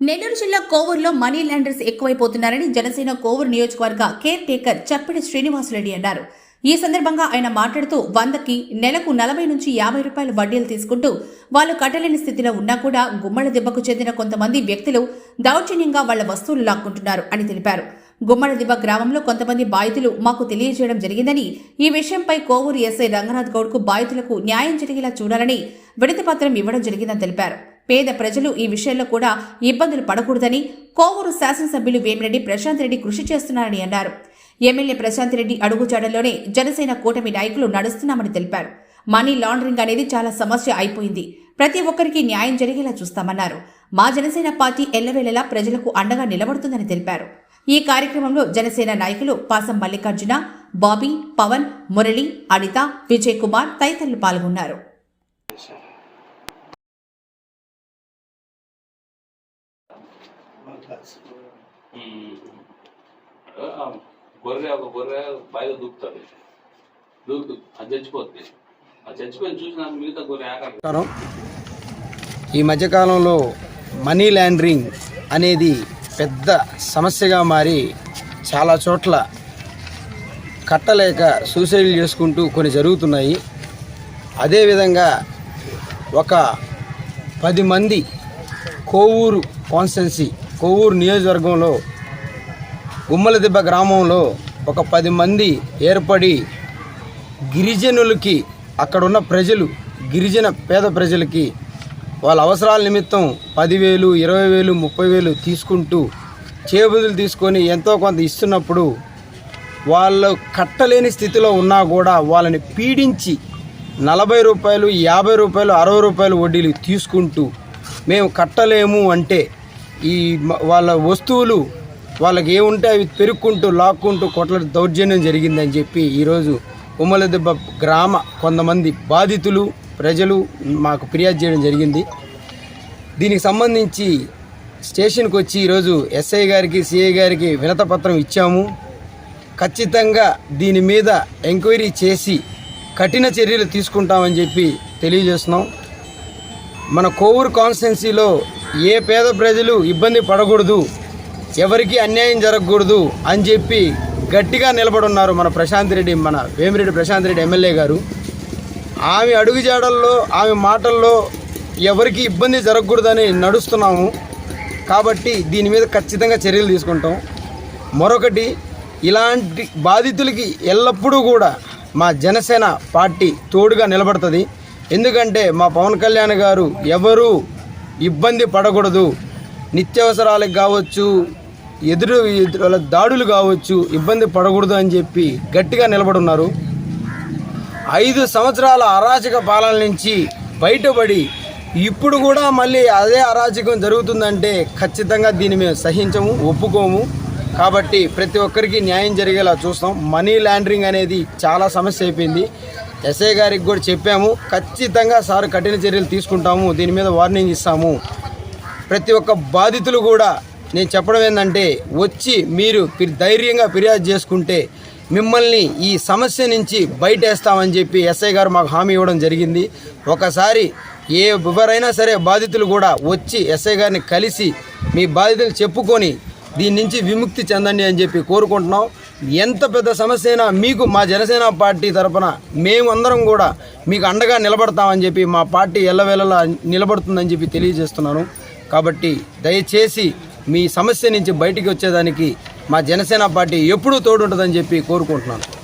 నెల్లూరు జిల్లా కోవూరులో money landers ఎక్కువైపోతున్నారని జనసేన కోవూరు నియోజకవర్గ కేర్ టేకర్ చప్పిడి శ్రీనివాసరెడ్డి అన్నారు. ఈ సందర్భంగా ఆయన మాట్లాడుతూ వందకి నెలకు నలభై నుంచి యాభై రూపాయల వడ్డీలు తీసుకుంటూ వాళ్ళు కట్టలేని స్థితిలో ఉన్నా కూడా గుమ్మడి దెబ్బకు చెందిన కొంతమంది వ్యక్తులు దౌర్జన్యంగా వాళ్ళ వస్తువులు లాక్కుంటున్నారు అని తెలిపారు. గుమ్మడిదిబ్బ గ్రామంలో కొంతమంది బాధితులు మాకు తెలియజేయడం జరిగిందని ఈ విషయంపై కోవూరు ఎస్ఐ రంగనాథ్ గౌడ్కు బాధితులకు న్యాయం జరిగేలా చూడాలని విడతపత్రం ఇవ్వడం జరిగిందని తెలిపారు. పేద ప్రజలు ఈ విషయంలో కూడా ఇబ్బందులు పడకూడదని కోవూరు శాసనసభ్యులు వేమిరెడ్డి ప్రశాంత్ రెడ్డి కృషి చేస్తున్నారని అన్నారు. ఎమ్మెల్యే ప్రశాంత్ రెడ్డి అడుగుజాడల్లోనే జనసేన కూటమి నాయకులు నడుస్తున్నామని తెలిపారు. మనీ లాండరింగ్ అనేది చాలా సమస్య అయిపోయింది. ప్రతి ఒక్కరికి న్యాయం జరిగేలా చూస్తామన్నారు. మా జనసేన పార్టీ ఎల్లవేళలా ప్రజలకు అండగా నిలబడుతుందని తెలిపారు. ఈ కార్యక్రమంలో జనసేన నాయకులు పాసం మల్లికార్జున బాబీ పవన్ మురళి అనిత విజయ్ కుమార్ తదితరులు పాల్గొన్నారు. గొర్రె ఒక గొర్రె బాయిలో దూకుతుంది దూకు అది చచ్చిపోతుంది అది చచ్చిపోయి చూసి నాకు మిగతా గొర్రె నమస్కారం. ఈ మధ్యకాలంలో మనీ లాండరింగ్ అనేది పెద్ద సమస్యగా మారి చాలా చోట్ల కట్టలేక సూసైడ్ చేసుకుంటూ కొన్ని జరుగుతున్నాయి. అదేవిధంగా ఒక పది మంది కోవూరు కాన్స్టెన్సీ కొవ్వూరు నియోజకవర్గంలో గుమ్మలదిబ్బ గ్రామంలో ఒక పది మంది ఏర్పడి గిరిజనులకి అక్కడున్న ప్రజలు గిరిజన పేద ప్రజలకి వాళ్ళ అవసరాల నిమిత్తం పదివేలు ఇరవై వేలు ముప్పై వేలు తీసుకుంటూ చేబుదులు తీసుకొని ఎంతో కొంత ఇస్తున్నప్పుడు వాళ్ళు కట్టలేని స్థితిలో ఉన్నా కూడా వాళ్ళని పీడించి నలభై రూపాయలు యాభై రూపాయలు అరవై రూపాయలు వడ్డీలు తీసుకుంటూ మేము కట్టలేము అంటే ఈ వాళ్ళ వస్తువులు వాళ్ళకి ఏముంటే అవి పెరుక్కుంటూ లాక్కుంటూ కొట్ల దౌర్జన్యం జరిగిందని చెప్పి ఈరోజు ఉమ్మలదెబ్బ గ్రామ కొంతమంది బాధితులు ప్రజలు మాకు ఫిర్యాదు చేయడం జరిగింది. దీనికి సంబంధించి స్టేషన్కి వచ్చి ఈరోజు ఎస్ఐ గారికి సిఐ గారికి వినతపత్రం ఇచ్చాము. ఖచ్చితంగా దీని మీద ఎంక్వైరీ చేసి కఠిన చర్యలు తీసుకుంటామని చెప్పి తెలియజేస్తున్నాం. మన కోవూరు కాన్స్టిట్యున్సీలో ఏ పేద ప్రజలు ఇబ్బంది పడకూడదు ఎవరికి అన్యాయం జరగకూడదు అని చెప్పి గట్టిగా నిలబడున్నారు మన ప్రశాంత్ రెడ్డి మన వేమిరెడ్డి ప్రశాంత్ రెడ్డి ఎమ్మెల్యే గారు. ఆమె అడుగుజాడల్లో ఆమె మాటల్లో ఎవరికి ఇబ్బంది జరగకూడదని నడుస్తున్నాము. కాబట్టి దీని మీద ఖచ్చితంగా చర్యలు తీసుకుంటాం. మరొకటి ఇలాంటి బాధితులకి ఎల్లప్పుడూ కూడా మా జనసేన పార్టీ తోడుగా నిలబడుతుంది. ఎందుకంటే మా పవన్ కళ్యాణ్ గారు ఎవరు ఇబ్బంది పడకూడదు. నిత్యావసరాలకు కావచ్చు ఎదురు ఎదురు దాడులు కావచ్చు ఇబ్బంది పడకూడదు అని చెప్పి గట్టిగా నిలబడున్నారు. ఐదు సంవత్సరాల అరాచక పాలన నుంచి బయటపడి ఇప్పుడు కూడా మళ్ళీ అదే అరాచకం జరుగుతుందంటే ఖచ్చితంగా దీన్ని మేము సహించము ఒప్పుకోము. కాబట్టి ప్రతి ఒక్కరికి న్యాయం జరిగేలా చూస్తాం. మనీ లాండరింగ్ అనేది చాలా సమస్య అయిపోయింది. ఎస్ఐ గారికి కూడా చెప్పాము. ఖచ్చితంగా సార్ కఠిన చర్యలు తీసుకుంటాము. దీని మీద వార్నింగ్ ఇస్తాము. ప్రతి ఒక్క బాధితులు కూడా నేను చెప్పడం ఏంటంటే వచ్చి మీరు ధైర్యంగా ఫిర్యాదు చేసుకుంటే మిమ్మల్ని ఈ సమస్య నుంచి బయటేస్తామని చెప్పి ఎస్ఐ గారు మాకు హామీ ఇవ్వడం జరిగింది. ఒకసారి ఏ ఎవరైనా సరే బాధితులు కూడా వచ్చి ఎస్ఐ గారిని కలిసి మీ బాధితులు చెప్పుకొని దీని నుంచి విముక్తి చెందండి అని చెప్పి కోరుకుంటున్నాం. ఎంత పెద్ద సమస్య అయినా మీకు మా జనసేన పార్టీ తరఫున మేము అందరం కూడా మీకు అండగా నిలబడతామని చెప్పి మా పార్టీ ఎల్లవేళలా నిలబడుతుందని చెప్పి తెలియజేస్తున్నాను. కాబట్టి దయచేసి మీ సమస్య నుంచి బయటికి వచ్చేదానికి మా జనసేన పార్టీ ఎప్పుడూ తోడుంటుందని చెప్పి కోరుకుంటున్నాను.